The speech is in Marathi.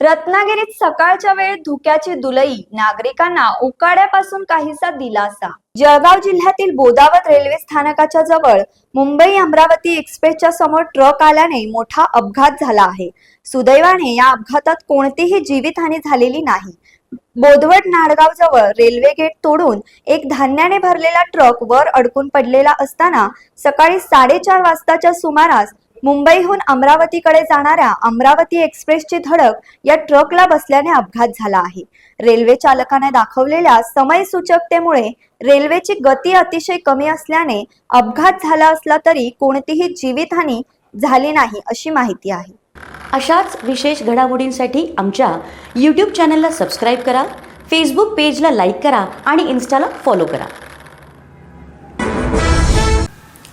रत्नागिरीत सकाळच्या वेळेत धुक्याची दुलई नागरिकांना उकाड्यापासून काहीसा दिलासा. जळगाव जिल्ह्यातील बोदावत रेल्वे स्थानकाच्या जवळ मुंबई अमरावती एक्सप्रेसच्या समोर ट्रक आल्याने मोठा अपघात झाला आहे. सुदैवाने या अपघातात कोणतीही जीवितहानी झालेली नाही. बोधवट नाडगाव जवळ रेल्वे गेट तोडून एक धान्याने भरलेला ट्रक वर अडकून पडलेला असताना सकाळी साडेचार वाजताच्या सुमारास मुंबईहून अमरावतीकडे जाणाऱ्या अमरावती एक्सप्रेसची धडक या ट्रकला बसल्याने अपघात झाला आहे. रेल्वे चालकाने दाखवलेल्या समय सूचकतेमुळे रेल्वेची गती अतिशय कमी असल्याने अपघात झाला असला तरी कोणतीही जीवितहानी झाली नाही अशी माहिती आहे. अशाच विशेष घडामोडींसाठी आमच्या यूट्यूब चॅनलला सबस्क्राईब करा फेसबुक पेजला लाईक करा आणि इन्स्टाला फॉलो करा.